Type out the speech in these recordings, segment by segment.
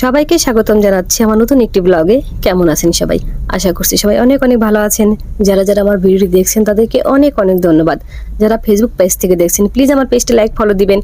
সবাইকে স্বাগতম জানাচ্ছি আমার নতুন একটি ব্লগে কেমন আছেন সবাই? আশা করছি সবাই অনেক অনেক ভালো আছেন। যারা যারা আমার ভিডিওটি দেখছেন, তাদেরকে অনেক অনেক ধন্যবাদ। যারা ফেসবুক পেজ থেকে দেখছেন প্লিজ আমার পেজটি লাইক ফলো দিবেন।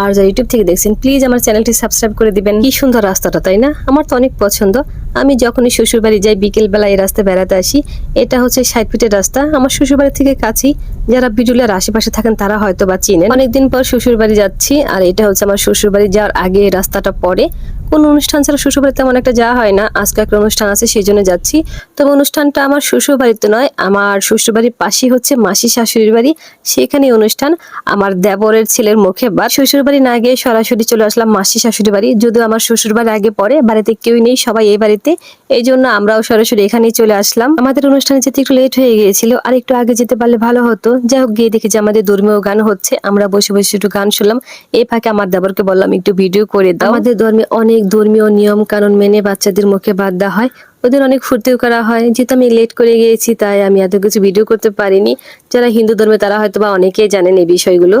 আর যারা ইউটিউব থেকে দেখছেন প্লিজ আমার চ্যানেলটি সাবস্ক্রাইব করে দিবেন। কি সুন্দর রাস্তাটা, তাই না? আমার তো অনেক পছন্দ। আমি যখনই শ্বশুরবাড়ি যাই, বিকেলবেলা এই রাস্তায় বেড়াতে আসি, এটা হচ্ছে ষাট ফিটের রাস্তা। আমার শ্বশুর বাড়ি থেকে কাছেই। যারা বিজুলের আশেপাশে থাকেন, তারা হয়তো বা চিনেন। অনেকদিন পর শ্বশুরবাড়ি যাচ্ছি, আর এটা হচ্ছে আমার শ্বশুরবাড়ি যাওয়ার আগে রাস্তাটা পড়ে। কোন অনুষ্ঠান ছাড়া শ্বশুর বাড়িতে তেমন একটা যাওয়া হয় না। আজকে একটা অনুষ্ঠান আছে, সেই জন্য যাচ্ছি। তবে অনুষ্ঠানটা আমার শ্বশুর বাড়িতে নয়, আমার শ্বশুর বাড়ির পাশেই হচ্ছে মাসি শাশুড়ির বাড়ি। সেখানে অনুষ্ঠান আমার দেবরের ছেলের মুখে বা শ্বশুর বাড়ি না গিয়ে সরাসরি চলে আসলাম মাসি শাশুড়ি বাড়ি। যদিও আমার শ্বশুর বাড়ি আগে পরে, বাড়িতে কেউই নেই, সবাই এই বাড়িতে। এই জন্য আমরাও সরাসরি এখানেই চলে আসলাম। আমাদের অনুষ্ঠানে যেতে একটু লেট হয়ে গিয়েছিল, আর একটু আগে যেতে পারলে ভালো হতো। যাই হোক, গিয়ে দেখি যে আমাদের ধর্মীয় গান হচ্ছে। আমরা বসে বসে একটু গান শুনলাম। এই ফাঁকে আমার দেবরকে বললাম, একটু ভিডিও করে দাও। আমাদের ধর্মে অনেক ধর্মীয় নিয়ম কানুন মেনে বাচ্চাদের মুখে বাদ দেওয়া হয়। ওদের অনেক ফুর্তিও করা হয়। যেহেতু আমি লেট করে গিয়েছি, তাই আমি এত কিছু ভিডিও করতে পারিনি। যারা হিন্দু ধর্মে, তারা হয়তো বা অনেকেই জানেন এই বিষয়গুলো।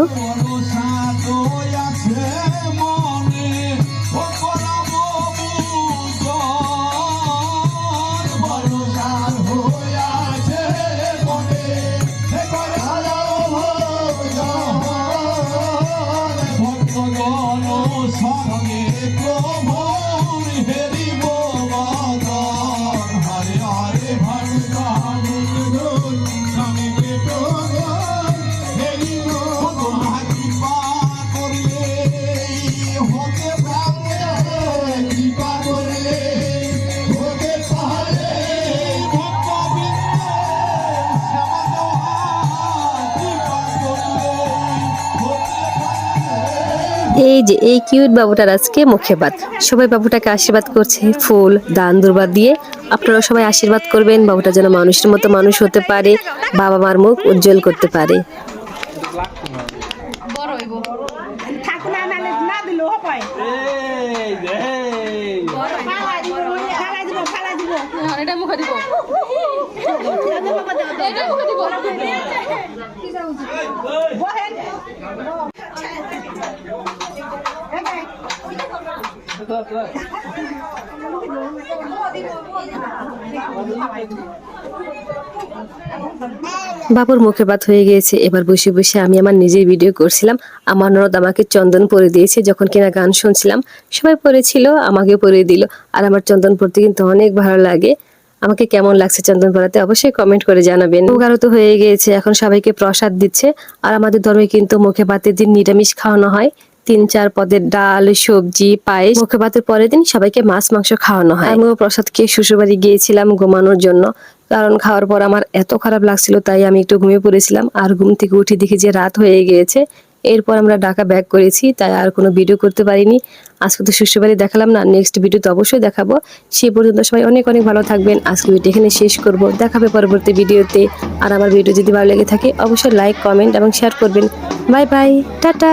সঙ্গে এই যে এই কিউট বাবুটার আজকে মুখে বাদ সবাই বাবুটাকে আশীর্বাদ করছে ফুল দান দুর্বা দিয়ে। আপনারা সবাই আশীর্বাদ করবেন বাবুটা যেন মানুষের মতো মানুষ হতে পারে বাবা মার মুখ উজ্জ্বল করতে পারে। এটা মুখে দিব। এটা মুখে দিব। বাবুর মুখে বাদ হয়ে গিয়েছে। এবার বসে বসে আমি আমার নিজের ভিডিও করছিলাম। আমার নরদ আমাকে চন্দন পরে দিয়েছে। যখন কিনা গান শুনছিলাম, সবাই পরেছিল আমাকে পরে দিল। আর আমার চন্দন পরতে কিন্তু অনেক ভালো লাগে। আমাকে কেমন লাগছে চন্দন পরাতে অবশ্যই কমেন্ট করে জানাবেন। উপকারও তো হয়ে গিয়েছে। এখন সবাইকে প্রসাদ দিচ্ছে। আর আমাদের ধর্মে কিন্তু মুখে ভাতের দিন নিরামিষ খাওয়ানো হয়। তিন, চার পদের ডাল, সবজি, পায়েস। মুখে ভাতের পরের দিন সবাইকে মাছ, মাংস খাওয়ানো হয়। আমিও প্রসাদ খেয়ে শ্বশুরবাড়ি গিয়েছিলাম ঘুমানোর জন্য। কারণ খাওয়ার পর আমার এত খারাপ লাগছিল, তাই আমি একটু ঘুমিয়ে পড়েছিলাম। আর ঘুম থেকে উঠে দেখি যে রাত হয়ে গিয়েছে। এরপর আমরা ঢাকা ব্যাক করেছি, তাই আর কোনো ভিডিও করতে পারিনি। আজকে তো শ্বশুরবাড়ি দেখালাম না নেক্সট ভিডিও তো অবশ্যই দেখাবো। সেই পর্যন্ত সবাই অনেক অনেক ভালো থাকবেন। আজকে ভিডিও এখানে শেষ করব। দেখাবে পরবর্তী ভিডিওতে আর আমার ভিডিও যদি ভালো লেগে থাকে, অবশ্যই লাইক কমেন্ট এবং শেয়ার করবেন। Bye bye tata.